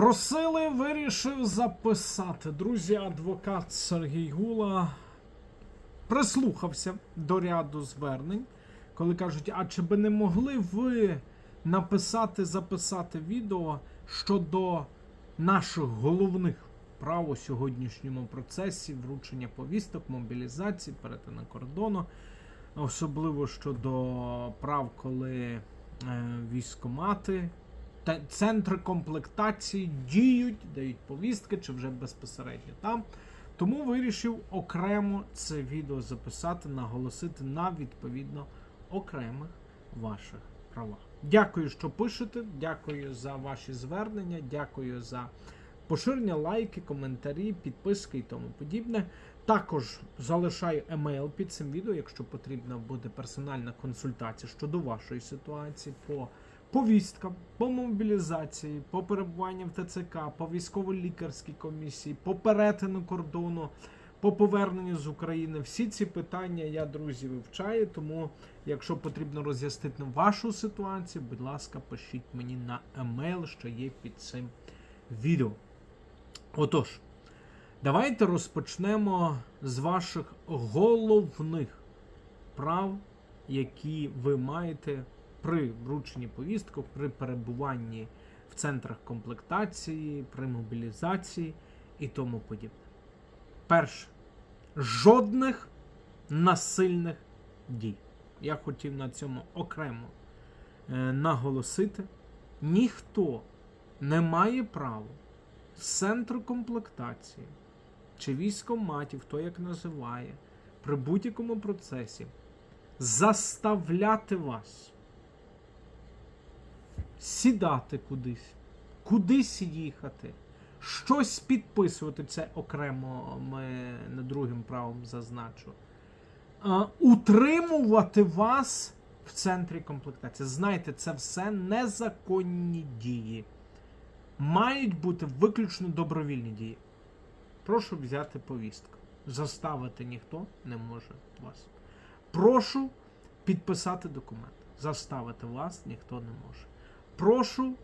Просили, вирішив записати. Друзі, адвокат Сергій Гула прислухався до ряду звернень, коли кажуть, а чи би не могли ви написати, записати відео щодо наших головних прав у сьогоднішньому процесі вручення повісток, мобілізації, перетину кордону, особливо щодо прав, коли е, військомати центри комплектації діють, дають повістки чи вже безпосередньо там. Тому вирішив окремо це відео записати, наголосити на відповідно окремих ваших правах. Дякую, що пишете. Дякую за ваші звернення, дякую за поширення, лайки, коментарі, підписки і тому подібне. Також залишаю емейл під цим відео, якщо потрібна буде персональна консультація щодо вашої ситуації по повісткам, по мобілізації, по перебуванню в ТЦК, по військово-лікарській комісії, по перетину кордону, по поверненню з України. Всі ці питання я, друзі, вивчаю. Тому, якщо потрібно роз'яснити вашу ситуацію, будь ласка, пишіть мені на емейл, що є під цим відео. Отож, давайте розпочнемо з ваших головних прав, які ви маєте при врученні повісток, при перебуванні в центрах комплектації, при мобілізації і тому подібне. Перше, жодних насильних дій. Я хотів на цьому окремо е, наголосити. Ніхто не має права з центру комплектації чи військоматів, хто як називає, при будь-якому процесі заставляти вас сідати кудись, кудись їхати, щось підписувати, це окремо ми не другим правом зазначу. Утримувати вас в центрі комплектації. Знаєте, це все незаконні дії. Мають бути виключно добровільні дії. Прошу взяти повістку. Заставити ніхто не може вас. Прошу підписати документ. Заставити вас ніхто не може. Прошу е,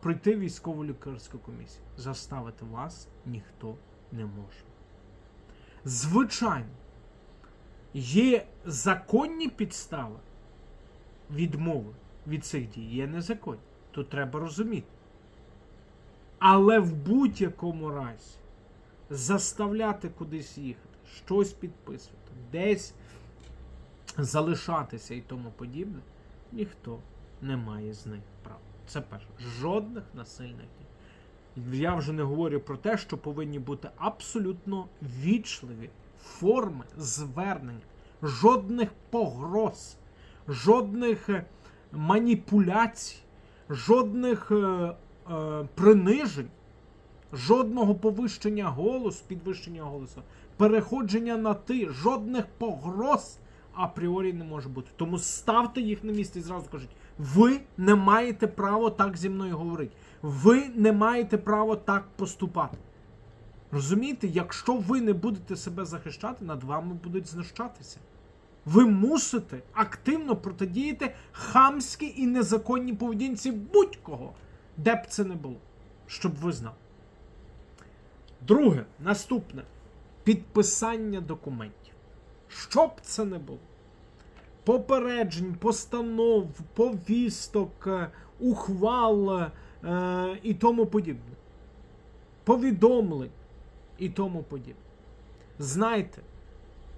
пройти військову лікарську комісію. Заставити вас ніхто не може. Звичайно, є законні підстави відмови від цих дій. Є незаконні. Тут треба розуміти. Але в будь-якому разі заставляти кудись їхати, щось підписувати, десь залишатися і тому подібне, ніхто не має з них права. Це перше. Жодних насильних дій. Я вже не говорю про те, що повинні бути абсолютно вічливі форми звернення, жодних погроз, жодних е, маніпуляцій, жодних е, е, принижень, жодного повищення голосу, підвищення голосу, переходження на ти, жодних погроз апріорі не може бути. Тому ставте їх на місце і зразу кажіть: ви не маєте права так зі мною говорити. Ви не маєте права так поступати. Розумієте, якщо ви не будете себе захищати, над вами будуть знущатися. Ви мусите активно протидіяти хамській і незаконній поведінці будь-кого, де б це не було, щоб ви знали. Друге, наступне підписання документів. Що б це не було? Попереджень, постанов, повісток, е, ухвал е, і тому подібне. Повідомлень і тому подібне. Знайте,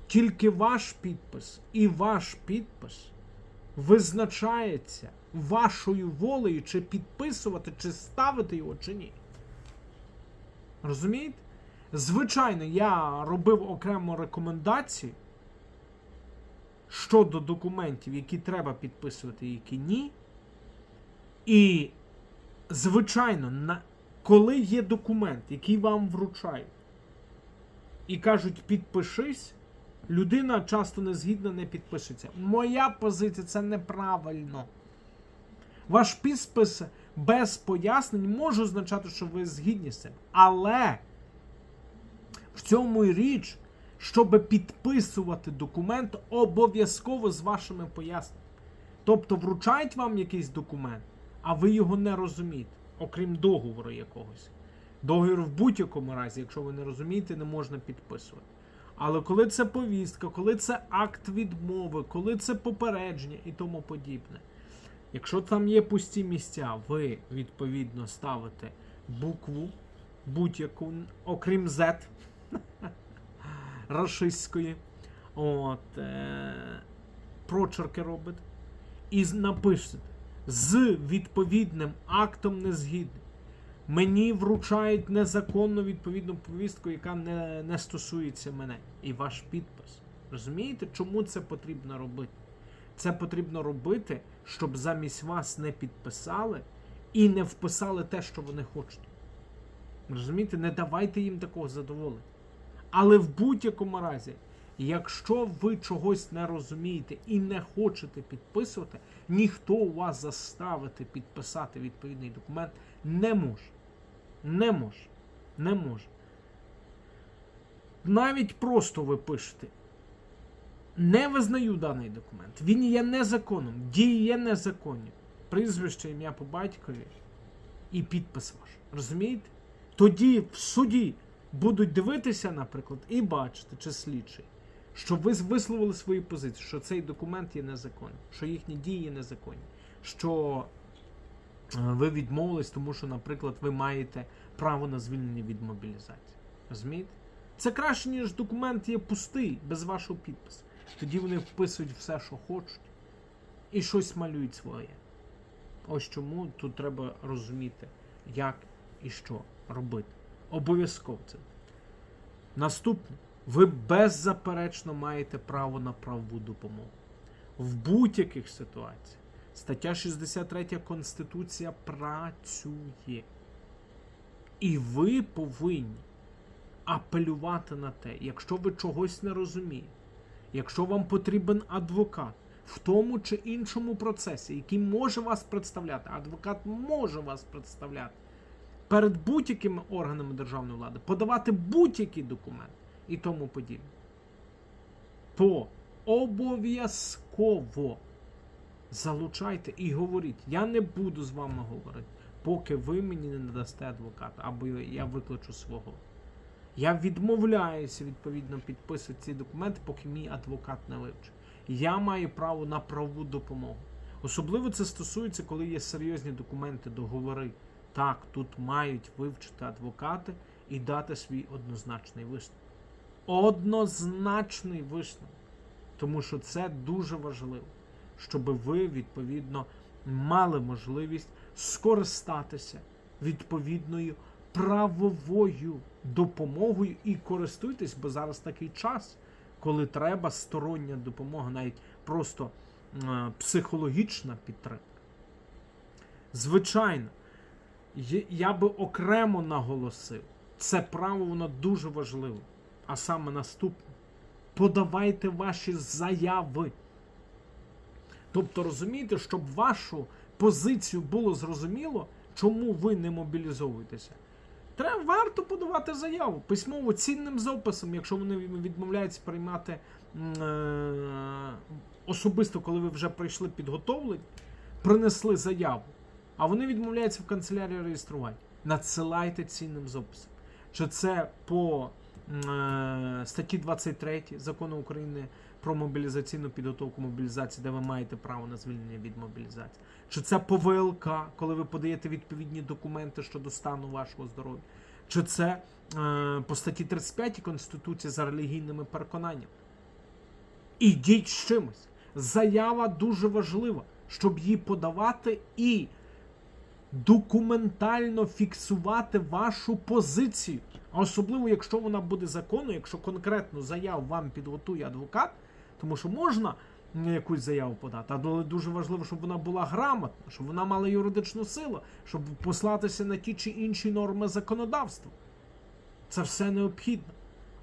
тільки ваш підпис і ваш підпис визначається вашою волею, чи підписувати, чи ставити його, чи ні. Розумієте? Звичайно, я робив окремо рекомендації щодо документів, які треба підписувати, які ні. І, звичайно, на, коли є документ, який вам вручають, і кажуть, підпишись, людина часто не згідна не підпишеться. Моя позиція це неправильно. Ваш підпис без пояснень може означати, що ви згідні з цим. Але в цьому і річ, щоб підписувати документ, обов'язково з вашими поясненнями. Тобто вручають вам якийсь документ, а ви його не розумієте. окрім договору якогось. Договір в будь-якому разі, якщо ви не розумієте, не можна підписувати. Але коли це повістка, коли це акт відмови, коли це попередження і тому подібне. Якщо там є пусті місця, ви відповідно ставите букву будь-яку, окрім Z рашистської. От, е, прочерки робите. І напишете з відповідним актом незгідним. Мені вручають незаконну відповідну повістку, яка не, не стосується мене. І ваш підпис. Розумієте, чому це потрібно робити? Це потрібно робити, щоб замість вас не підписали і не вписали те, що вони хочуть. Розумієте, не давайте їм такого задоволення. Але в будь-якому разі, якщо ви чогось не розумієте і не хочете підписувати, ніхто у вас заставити підписати відповідний документ не може. Не може. Не може. Навіть просто ви пишете. Не визнаю даний документ. Він є незаконним. Дії є незаконні. Прізвище, ім'я по батькові і підпис ваш. Розумієте? Тоді в суді будуть дивитися, наприклад, і бачити, чи слідчий, що ви висловили свою позицію, що цей документ є незаконним, що їхні дії є незаконні, що е, ви відмовились, тому що, наприклад, ви маєте право на звільнення від мобілізації. Розумієте? Це краще, ніж документ є пустий, без вашого підпису. Тоді вони вписують все, що хочуть, і щось малюють своє. Ось чому тут треба розуміти, як і що робити. Обов'язково це. Наступне. Ви беззаперечно маєте право на правову допомогу. В будь-яких ситуаціях. Стаття 63 Конституція працює. І ви повинні апелювати на те, якщо ви чогось не розумієте, якщо вам потрібен адвокат в тому чи іншому процесі, який може вас представляти, адвокат може вас представляти перед будь-якими органами державної влади, подавати будь-який документ і тому подібне. То обов'язково залучайте і говоріть. Я не буду з вами говорити, поки ви мені не надасте адвоката, або я викличу свого. Я відмовляюся відповідно підписувати ці документи, поки мій адвокат не вивчить. Я маю право на правову допомогу. Особливо це стосується, коли є серйозні документи, договори. Так, тут мають вивчити адвокати і дати свій однозначний висновок. Однозначний висновок. Тому що це дуже важливо, щоб ви, відповідно, мали можливість скористатися відповідною правовою допомогою і користуйтесь, бо зараз такий час, коли треба стороння допомога, навіть просто е, психологічна підтримка. Звичайно, я би окремо наголосив, це право воно дуже важливе. А саме наступне: подавайте ваші заяви. Тобто розумієте, щоб вашу позицію було зрозуміло, чому ви не мобілізовуєтеся. Треба варто подавати заяву письмово цінним записом, якщо вони відмовляються приймати е, особисто, коли ви вже прийшли підготовлені, принесли заяву, а вони відмовляються в канцелярії реєструвати. Надсилайте цінним записом. Чи це по е, статті 23 закону України про мобілізаційну підготовку мобілізації, де ви маєте право на звільнення від мобілізації. Чи це по ВЛК, коли ви подаєте відповідні документи щодо стану вашого здоров'я? Чи це е, по статті 35 Конституції за релігійними переконаннями? Ідіть з чимось. Заява дуже важлива, щоб її подавати і документально фіксувати вашу позицію. А особливо, якщо вона буде законною, якщо конкретну заяву вам підготує адвокат, тому що можна якусь заяву подати, але дуже важливо, щоб вона була грамотна, щоб вона мала юридичну силу, щоб послатися на ті чи інші норми законодавства. Це все необхідно.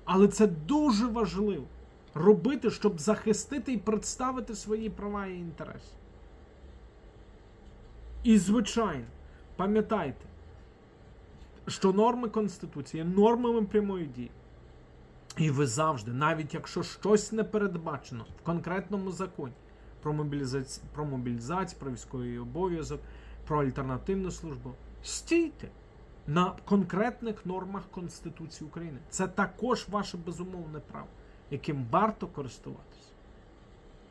Але це дуже важливо робити, щоб захистити і представити свої права і інтереси. І, звичайно, пам'ятайте, що норми Конституції є нормами прямої дії. І ви завжди, навіть якщо щось не передбачено в конкретному законі про мобілізацію, про мобілізацію, про військовий обов'язок, про альтернативну службу, стійте на конкретних нормах Конституції України. Це також ваше безумовне право, яким варто користуватися.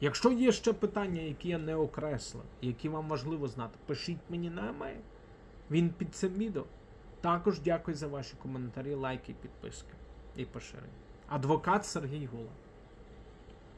Якщо є ще питання, які я не окреслив, які вам важливо знати, пишіть мені на емейл. Він під цим відео. Також дякую за ваші коментарі, лайки, підписки і поширення. Адвокат Сергій Гула.